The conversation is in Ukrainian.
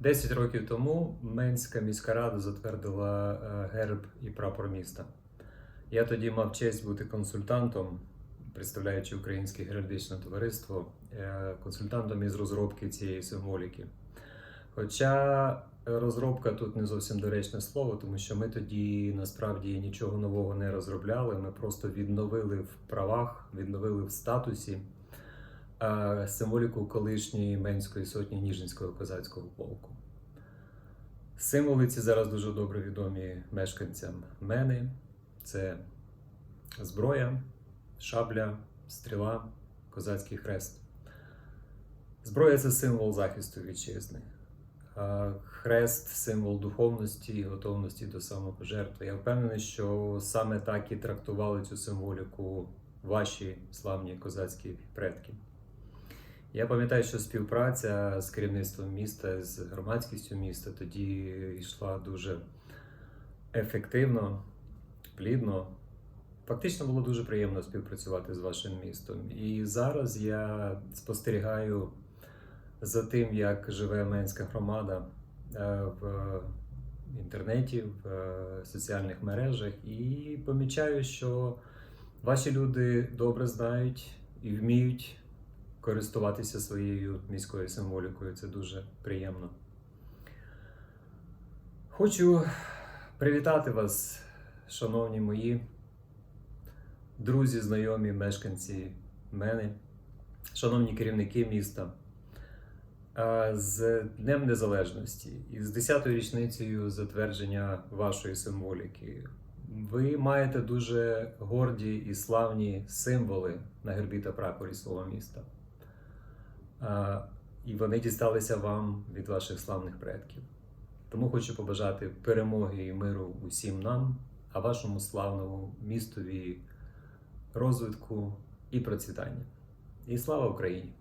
10 років тому Менська міська рада затвердила е, герб і прапор міста. Я тоді мав честь бути консультантом, представляючи Українське геральдичне товариство, е, консультантом із розробки цієї символіки. Хоча розробка тут не зовсім доречне слово, тому що ми тоді насправді нічого нового не розробляли. Ми просто відновили в правах, відновили в статусі символіку колишньої Менської сотні Ніжинського козацького полку. Символи ці зараз дуже добре відомі мешканцям Мени. Це зброя, шабля, стріла, козацький хрест. Зброя це символ захисту вітчизни. Хрест символ духовності і готовності до самопожертви. Я впевнений, що саме так і трактували цю символіку ваші славні козацькі предки. Я пам'ятаю, що співпраця з керівництвом міста, з громадськістю міста тоді йшла дуже ефективно, плідно. Фактично було дуже приємно співпрацювати з вашим містом. І зараз я спостерігаю за тим, як живе Менська громада е, в інтернеті, в е, соціальних мережах, і помічаю, що ваші люди добре знають і вміють користуватися своєю міською символікою. Це дуже приємно. Хочу привітати вас, шановні мої друзі, знайомі, мешканці мене, шановні керівники міста. З Днем Незалежності і з 10-ю річницею затвердження вашої символіки. Ви маєте дуже горді і славні символи на гербі та прапорі свого міста. І вони дісталися вам від ваших славних предків. Тому хочу побажати перемоги і миру усім нам, а вашому славному містові розвитку і процвітання. І слава Україні!